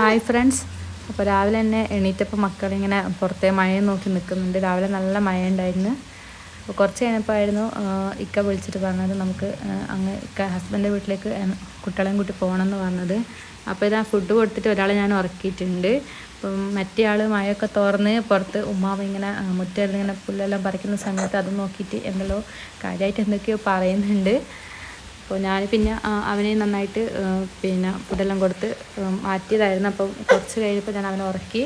Hi friends അപ്പോൾ രാവിലെ തന്നെ എണീറ്റപ്പോൾ മക്കളിങ്ങനെ പുറത്തെ മഴയെ നോക്കി നിൽക്കുന്നുണ്ട് രാവിലെ നല്ല മഴ ഉണ്ടായിരുന്നു അപ്പോൾ കുറച്ച് കഴിഞ്ഞപ്പോൾ ആയിരുന്നു ഇക്ക വിളിച്ചിട്ട് പറഞ്ഞത് നമുക്ക് അങ്ങ് ഇക്ക ഹസ്ബൻഡിന്റെ വീട്ടിലേക്ക് കുട്ടികളെയും കൂട്ടി പോകണമെന്ന് പറഞ്ഞത്. അപ്പോൾ ഇതാ ഫുഡ് കൊടുത്തിട്ട് ഒരാളെ ഞാൻ ഉറക്കിയിട്ടുണ്ട്. അപ്പം മറ്റേ ആൾ മഴയൊക്കെ തുറന്ന് പുറത്ത് ഉമ്മാവ് ഇങ്ങനെ ആ, മുറ്റത്ത് ഇങ്ങനെ പുല്ലെല്ലാം പറിക്കുന്ന സമയത്ത് അത് നോക്കിയിട്ട് എന്തെല്ലോ കാര്യമായിട്ട് എന്തൊക്കെയോ പറയുന്നുണ്ട്. അപ്പോൾ ഞാൻ പിന്നെ അവനെ നന്നായിട്ട് പിന്നെ ഫുഡെല്ലാം കൊടുത്ത് മാറ്റിയതായിരുന്നു. അപ്പം കുറച്ച് കഴിഞ്ഞപ്പോൾ ഞാൻ അവനെ ഉറക്കി.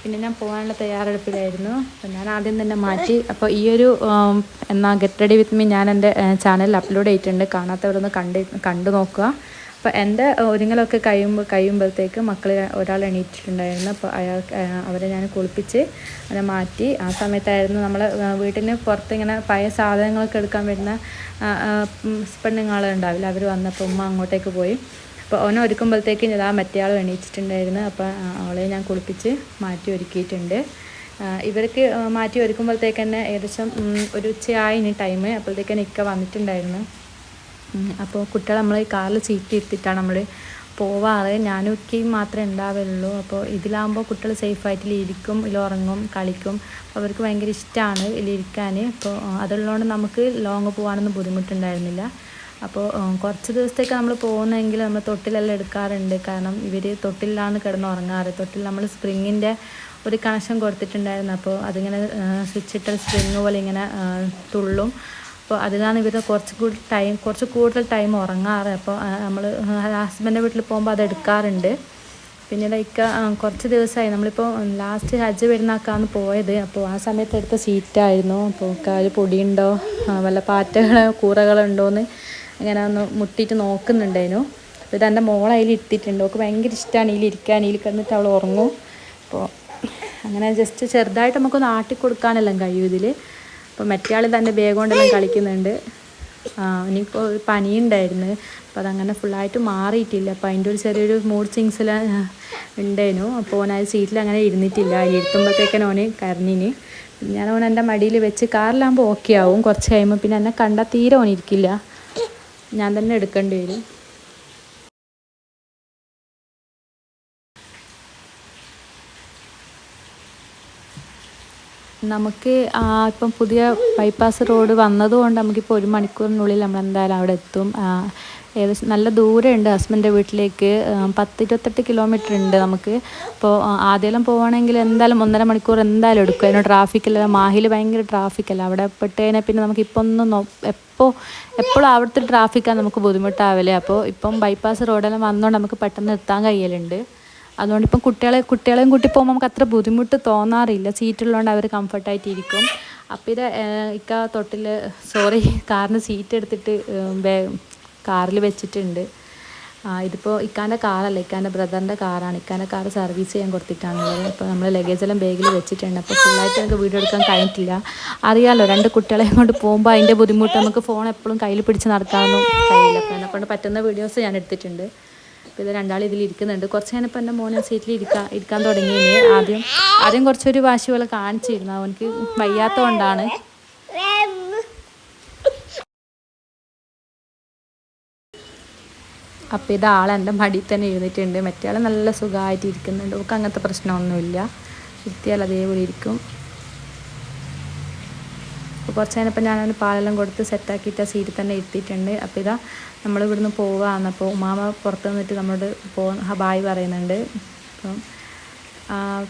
പിന്നെ ഞാൻ പോകാനുള്ള തയ്യാറെടുപ്പിലായിരുന്നു. അപ്പം ഞാൻ ആദ്യം തന്നെ മാറ്റി. അപ്പോൾ ഈ ഒരു എന്നാൽ ഗെറ്റ് റെഡി വിത്ത് മീ ഞാൻ എന്റെ ചാനലിൽ അപ്ലോഡ് ചെയ്തിട്ടുണ്ട്. കാണാത്തവരൊന്ന് കണ്ട് കണ്ടു നോക്കുക. അപ്പോൾ എന്റെ ഒരുങ്ങലൊക്കെ കഴിയുമ്പോൾ കഴിയുമ്പോഴത്തേക്ക് മക്കൾ ഒരാൾ എണീറ്റിട്ടുണ്ടായിരുന്നു. അപ്പോൾ അയാൾ അവരെ ഞാൻ കുളിപ്പിച്ച് അവരെ മാറ്റി. ആ സമയത്തായിരുന്നു നമ്മൾ വീട്ടിന് പുറത്ത് ഇങ്ങനെ പഴയ സാധനങ്ങളൊക്കെ എടുക്കാൻ വരുന്ന ഉണ്ടാവില്ല അവർ വന്നപ്പോൾ ഉമ്മ അങ്ങോട്ടേക്ക് പോയി. അപ്പോൾ അവനെ ഒരുക്കുമ്പോഴത്തേക്ക് ഇതാ മറ്റേ ആൾ എണീച്ചിട്ടുണ്ടായിരുന്നു അപ്പോൾ അവളെ ഞാൻ കുളിപ്പിച്ച് മാറ്റി ഒരുക്കിയിട്ടുണ്ട്. ഇവർക്ക് മാറ്റി ഒരുക്കുമ്പോഴത്തേക്ക് തന്നെ ഏകദേശം ഒരു ഉച്ചയായി ഇനി ടൈം അപ്പോഴത്തേക്ക് തന്നെ ഇക്ക വന്നിട്ടുണ്ടായിരുന്നു. അപ്പോൾ കുട്ടികളെ നമ്മൾ കാറിൽ സീറ്റ് ഇരുത്തിയിട്ടാണ് നമ്മൾ പോവാറ് ഞാനും ഒക്കെയും മാത്രമേ ഉണ്ടാവുള്ളൂ അപ്പോൾ ഇതിലാകുമ്പോൾ കുട്ടികൾ സേഫായിട്ട് ഇരിക്കും ഇതിൽ ഉറങ്ങും കളിക്കും. അവർക്ക് ഭയങ്കര ഇഷ്ടമാണ് ഇതിലിരിക്കാൻ അപ്പോൾ അതുള്ളതുകൊണ്ട് നമുക്ക് ലോങ് പോകാനൊന്നും ബുദ്ധിമുട്ടുണ്ടായിരുന്നില്ല. അപ്പോൾ കുറച്ച് ദിവസത്തേക്ക് നമ്മൾ പോകുന്നെങ്കിൽ നമ്മൾ തൊട്ടിലെല്ലാം എടുക്കാറുണ്ട്. കാരണം ഇവർ തൊട്ടിലാണ് കിടന്നുറങ്ങാറ്. തൊട്ടിൽ നമ്മൾ സ്പ്രിങ്ങിന്റെ ഒരു കണക്ഷൻ കൊടുത്തിട്ടുണ്ടായിരുന്നു. അപ്പോൾ അതിങ്ങനെ സ്വിച്ച് ഇട്ട സ്പ്രിങ് പോലെ ഇങ്ങനെ തുള്ളും. അപ്പോൾ അതിനാണ് ഇവർ കുറച്ച് കൂടി ടൈം കുറച്ച് കൂടുതൽ ടൈം ഉറങ്ങാറ്. അപ്പോൾ നമ്മൾ ഹസ്ബൻഡിന്റെ വീട്ടിൽ പോകുമ്പോൾ അത് എടുക്കാറുണ്ട്. പിന്നീട് ഇക്ക കുറച്ച് ദിവസമായി നമ്മളിപ്പോൾ ലാസ്റ്റ് ഹജ്ജ് പെരുന്നാക്കാണ് പോയത്. അപ്പോൾ ആ സമയത്ത് എടുത്ത സീറ്റായിരുന്നു. അപ്പോൾ കാൽ പൊടിയുണ്ടോ? വല്ല പാറ്റകളോ കൂറകളോ എന്ന് അങ്ങനെ ഒന്ന് മുട്ടിയിട്ട് നോക്കുന്നുണ്ടായിരുന്നു. അപ്പോൾ ഇത് എന്റെ മോളെ അതിൽ ഇരുത്തിയിട്ടുണ്ട് അവൾക്ക് ഭയങ്കര ഇഷ്ടമാണ് ഇതിൽ ഇരിക്കാൻ. ഇതിൽ കിടന്നിട്ട് അവൾ ഉറങ്ങും. അപ്പോൾ അങ്ങനെ ജസ്റ്റ് ചെറുതായിട്ട് നമുക്കൊന്ന് ആട്ടിക്കൊടുക്കാനെല്ലാം കഴിയും ഇതിൽ അപ്പോൾ മറ്റേ ആൾ തന്റെ ബാഗ് കൊണ്ടെല്ലാം കളിക്കുന്നുണ്ട്. ആ ഇനിയിപ്പോൾ പനിയുണ്ടായിരുന്നു. അപ്പോൾ അതങ്ങനെ ഫുള്ളായിട്ട് മാറിയിട്ടില്ല. അപ്പോൾ അതിന്റെ ഒരു ചെറിയൊരു മൂഡ് സിങ്സിൽ ഉണ്ടായിരുന്നു. അപ്പോൾ ഓൻ ആ സീറ്റിൽ അങ്ങനെ ഇരുന്നിട്ടില്ല. അതിൽ ഇരുത്തുമ്പോഴത്തേക്കും ഓന് കരഞ്ഞിന്. ഞാൻ ഓൻ എന്റെ മടിയിൽ വെച്ച് കാറിലാകുമ്പോൾ ഓക്കെ ആവും. കുറച്ച് കഴിയുമ്പോൾ പിന്നെ എന്നെ കണ്ടാൽ തീരെ ഓനിരിക്കില്ല ഞാൻ തന്നെ എടുക്കേണ്ടി വരും. നമുക്ക് ഇപ്പം പുതിയ ബൈപ്പാസ് റോഡ് വന്നതുകൊണ്ട് നമുക്കിപ്പോൾ ഒരു മണിക്കൂറിനുള്ളിൽ നമ്മൾ എന്തായാലും അവിടെ എത്തും. ഏകദേശം നല്ല ദൂരമുണ്ട് ഹസ്ബൻഡിന്റെ വീട്ടിലേക്ക്. പത്ത് ഇരുപത്തെട്ട് കിലോമീറ്റർ ഉണ്ട് നമുക്ക്. അപ്പോൾ ആദ്യം പോവുകയാണെങ്കിൽ എന്തായാലും ഒന്നര മണിക്കൂർ എന്തായാലും എടുക്കും. അതിന് ട്രാഫിക്കില്ല മാഹിൽ ഭയങ്കര ട്രാഫിക്കല്ല അവിടെ പെട്ടുകഴിഞ്ഞാൽ പിന്നെ നമുക്ക് ഇപ്പോൾ ഒന്നും എപ്പോൾ എപ്പോഴും അവിടുത്തെ ട്രാഫിക്കാണ് നമുക്ക് ബുദ്ധിമുട്ടാവില്ലേ അപ്പോൾ ഇപ്പം ബൈപ്പാസ് റോഡെല്ലാം വന്നുകൊണ്ട് നമുക്ക് പെട്ടെന്ന് എത്താൻ കഴിയലുണ്ട്. അതുകൊണ്ട് ഇപ്പം കുട്ടികളെ കുട്ടികളെയും കൂട്ടി പോകുമ്പോൾ നമുക്ക് അത്ര ബുദ്ധിമുട്ട് തോന്നാറില്ല. സീറ്റുള്ളതുകൊണ്ട് അവർ കംഫർട്ടായിട്ട് ഇരിക്കും അപ്പം ഇത് ഇക്ക തൊട്ടിൽ സോറി കാറിന് സീറ്റ് എടുത്തിട്ട് കാറിൽ വെച്ചിട്ടുണ്ട്. ഇതിപ്പോൾ ഇക്കാന്റെ കാറല്ല ഇക്കാന്റെ ബ്രദറിന്റെ കാറാണ്. ഇക്കാന്റെ കാർ സർവീസ് ചെയ്യാൻ കൊടുത്തിട്ടാണുള്ളത് അപ്പോൾ നമ്മൾ ലഗേജെല്ലാം ബാഗിൽ വെച്ചിട്ടുണ്ട്. അപ്പോൾ ഫുള്ളായിട്ട് നമുക്ക് വീഡിയോ എടുക്കാൻ കഴിഞ്ഞിട്ടില്ല. അറിയാമല്ലോ രണ്ട് കുട്ടികളെയും കൊണ്ട് പോകുമ്പോൾ അതിന്റെ ബുദ്ധിമുട്ട് നമുക്ക് ഫോൺ എപ്പോഴും കയ്യിൽ പിടിച്ച് നടക്കാനൊന്നും കഴിയില്ല. അപ്പോൾ എന്നെ കൊണ്ട് പറ്റുന്ന വീഡിയോസ് ഞാൻ എടുത്തിട്ടുണ്ട്. അപ്പോൾ ഇത് രണ്ടാൾ ഇതിൽ ഇരിക്കുന്നുണ്ട്. കുറച്ച് കഴിഞ്ഞപ്പോൾ എന്റെ മോനെ സീറ്റിൽ ഇരിക്കാൻ ഇരിക്കാൻ തുടങ്ങിയിന് ആദ്യം ആദ്യം കുറച്ചൊരു വാശി പോലെ കാണിച്ചിരുന്നു. അവനക്ക് വയ്യാത്തതുകൊണ്ടാണ്. അപ്പോൾ ഇത് ആളെന്റെ മടിയിൽ തന്നെ എഴുന്നിട്ടുണ്ട് മറ്റേ ആൾ നല്ല സുഖമായിട്ട് ഇരിക്കുന്നുണ്ട് ഒക്കെ അങ്ങനത്തെ പ്രശ്നമൊന്നുമില്ല. ഇരുത്തിയാൽ അതേപോലെ ഇരിക്കും. അപ്പോൾ കുറച്ച് കഴിഞ്ഞപ്പോൾ ഞാനൊരു പാലെല്ലാം കൊടുത്ത് സെറ്റാക്കിയിട്ട് ആ സീറ്റിൽ തന്നെ ഇരുത്തിയിട്ടുണ്ട്. അപ്പോൾ ഇതാ നമ്മൾ ഇവിടുന്ന് പോവുകയാണ് അപ്പോൾ ഉമാമ പുറത്ത് നിന്നിട്ട് നമ്മളോട് പോ ബായ് പറയുന്നുണ്ട്. അപ്പം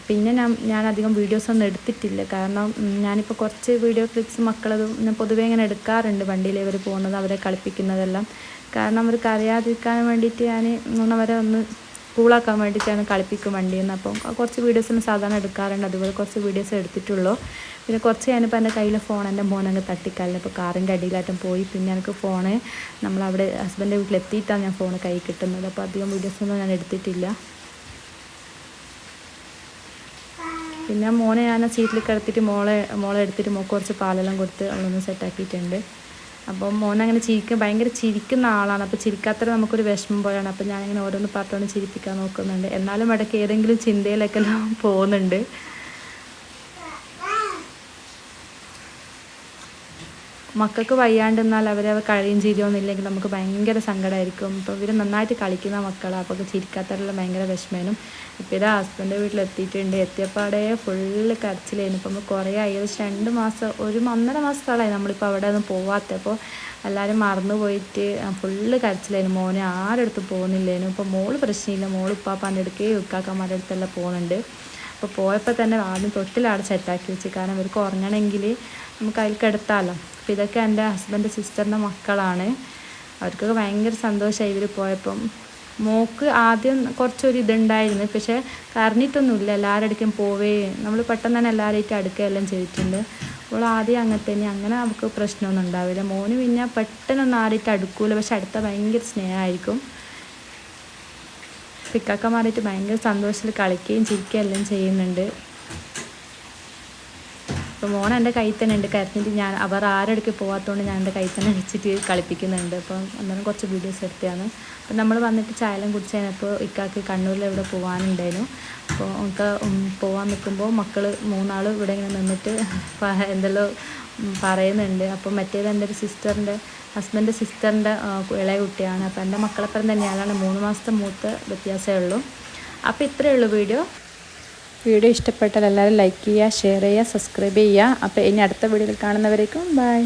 പിന്നെ ഞാൻ ഞാൻ അധികം വീഡിയോസ് ഒന്നും എടുത്തിട്ടില്ല. കാരണം ഞാനിപ്പോൾ കുറച്ച് വീഡിയോ ക്ലിപ്സ് മക്കളതും ഞാൻ പൊതുവേ ഇങ്ങനെ എടുക്കാറുണ്ട്. വണ്ടിയിൽ ഇവർ പോകുന്നത് അവരെ കളിപ്പിക്കുന്നതെല്ലാം. കാരണം അവർക്ക് അറിയാതിരിക്കാൻ വേണ്ടിയിട്ട് ഞാൻ അവരെ ഒന്ന് കൂളാക്കാൻ വേണ്ടിയിട്ടാണ് കളിപ്പിക്കും വണ്ടിയിൽ നിന്ന്. അപ്പം കുറച്ച് വീഡിയോസൊന്നും സാധാരണ എടുക്കാറുണ്ട്. അതുപോലെ കുറച്ച് വീഡിയോസ് എടുത്തിട്ടുള്ളൂ. പിന്നെ കുറച്ച് കഴിഞ്ഞപ്പോൾ എന്റെ കയ്യിൽ ഫോൺ എന്റെ മോനങ്ങ് തട്ടിക്കാലിന് അപ്പോൾ കാറിന്റെ അടിയിലായിട്ടും പോയി. പിന്നെ എനിക്ക് ഫോണ് നമ്മളവിടെ ഹസ്ബൻഡിന്റെ വീട്ടിലെത്തിയിട്ടാണ് ഞാൻ ഫോൺ കൈ കിട്ടുന്നത്. അപ്പോൾ അധികം വീഡിയോസൊന്നും ഞാൻ എടുത്തിട്ടില്ല. പിന്നെ മോനെ ഞാൻ സീറ്റിൽ കിടത്തിയിട്ട് മോളെ മോളെ എടുത്തിട്ട് മോൾക്ക് കുറച്ച് പാലെല്ലാം കൊടുത്ത് അവളൊന്ന് സെറ്റാക്കിയിട്ടുണ്ട് അപ്പോൾ മോൻ അങ്ങനെ ചിരിക്കുക ഭയങ്കര ചിരിക്കുന്ന ആളാണ്. അപ്പോൾ ചിരിക്കാത്തത് നമുക്കൊരു വിഷമം പോലെയാണ്. അപ്പോൾ ഞാനിങ്ങനെ ഓരോന്ന് പറഞ്ഞുകൊണ്ട് ചിരിപ്പിക്കാൻ നോക്കുന്നുണ്ട്. എന്നാലും ഇടയ്ക്ക് ഏതെങ്കിലും ചിന്തയിലൊക്കെ പോകുന്നുണ്ട്. മക്കൾക്ക് വയ്യാണ്ടെന്നാൽ അവരെ കഴിയും ചിരിയൊന്നുമില്ലെങ്കിൽ നമുക്ക് ഭയങ്കര സങ്കടമായിരിക്കും. ഇപ്പോൾ ഇവർ നന്നായിട്ട് കളിക്കുന്ന മക്കളാണ് അപ്പോൾ ചിരിക്കാത്തവരെല്ലാം ഭയങ്കര വിഷമേനും. ഇപ്പോൾ ഇതാ ഹസ്ബൻഡ് വീട്ടിലെത്തിയിട്ടുണ്ട്. എത്തിയപ്പാടെ ഫുള്ള് കരച്ചിലായിരുന്നു. ഇപ്പം കുറേ ആയി. ഏകദേശം രണ്ട് മാസം ഒരു ഒന്നര മാസത്തോളമായി നമ്മളിപ്പോൾ അവിടെ ഒന്നും പോവാത്ത. അപ്പോൾ എല്ലാവരും മറന്നു പോയിട്ട് ഫുള്ള് കരച്ചിലായിരുന്നു. മോനെ ആരെടുത്ത് പോകുന്നില്ലേനും. ഇപ്പോൾ മോൾ പ്രശ്നമില്ല. മോൾ ഉപ്പാപ്പാന്റെ അടുക്കേ ഉക്കാക്കന്മാരുടെ അടുത്തെല്ലാം പോകുന്നുണ്ട്. അപ്പോൾ പോയപ്പോൾ തന്നെ ആദ്യം തൊട്ടിലാണ് സെറ്റാക്കി വെച്ച്. കാരണം ഇവർക്ക് ഉറങ്ങണമെങ്കിൽ നമുക്ക് അതിൽ കിടത്താമല്ലോ അപ്പോൾ ഇതൊക്കെ എന്റെ ഹസ്ബൻഡ് സിസ്റ്ററിന്റെ മക്കളാണ്. അവർക്കൊക്കെ ഭയങ്കര സന്തോഷമായി ഇവർ പോയപ്പം. മോക്ക് ആദ്യം കുറച്ചൊരു ഇതുണ്ടായിരുന്നു. പക്ഷേ കരഞ്ഞിട്ടൊന്നുമില്ല. എല്ലാവരുടെ അടുക്കും പോവേ. നമ്മൾ പെട്ടെന്ന് തന്നെ എല്ലാവരുമായിട്ട് അടുക്കുകയെല്ലാം ചെയ്തിട്ടുണ്ട്. അപ്പോൾ ആദ്യം അങ്ങനെ തന്നെ. അങ്ങനെ അവർക്ക് പ്രശ്നമൊന്നും ഉണ്ടാവില്ല. മോന് പിന്നെ പെട്ടെന്നൊന്നും ആരായിട്ട് അടുക്കൂല. പക്ഷെ അടുത്ത ഭയങ്കര സ്നേഹമായിരിക്കും. പിക്കാക്കന്മാരായിട്ട് ഭയങ്കര സന്തോഷത്തിൽ കളിക്കുകയും ചിരിക്കുകയും എല്ലാം ചെയ്യുന്നുണ്ട്. അപ്പോൾ മോൻ എന്റെ കയ്യിൽ തന്നെ ഉണ്ട്. കരഞ്ഞിട്ട് ഞാൻ അവർ ആരെടുക്ക് പോകാത്തതുകൊണ്ട് ഞാൻ എന്റെ കയ്യിൽ തന്നെ വെച്ചിട്ട് കളിപ്പിക്കുന്നുണ്ട്. അപ്പം അന്നേരം കുറച്ച് വീഡിയോസ് എടുത്തതാണ്. അപ്പം നമ്മൾ വന്നിട്ട് ചായലം കുടിച്ച് കഴിഞ്ഞപ്പോൾ ഇക്കാക്ക് കണ്ണൂരിൽ ഇവിടെ പോകാനുണ്ടായിരുന്നു അപ്പോൾ നമുക്ക് പോകാൻ നിൽക്കുമ്പോൾ മക്കൾ മൂന്നാൾ ഇവിടെ ഇങ്ങനെ നിന്നിട്ട് എന്തെല്ലോ പറയുന്നുണ്ട്. അപ്പോൾ മറ്റേത് എന്റെ ഒരു സിസ്റ്ററിന്റെ ഹസ്ബൻഡ് സിസ്റ്ററിന്റെ ഇളയ കുട്ടിയാണ്. അപ്പോൾ എന്റെ മക്കളെപ്പുറം തന്നെയാണ്. മൂന്ന് മാസത്തെ മൂത്ത് വ്യത്യാസമേ ഉള്ളൂ. അപ്പോൾ ഇത്രയേ ഉള്ളൂ വീഡിയോ. വീഡിയോ ഇഷ്ടപ്പെട്ടാൽ എല്ലാവരും ലൈക്ക് ചെയ്യുക ഷെയർ ചെയ്യുക സബ്സ്ക്രൈബ് ചെയ്യുക. അപ്പോൾ ഇനി അടുത്ത വീഡിയോയിൽ കാണുന്നവരേക്കും ബൈ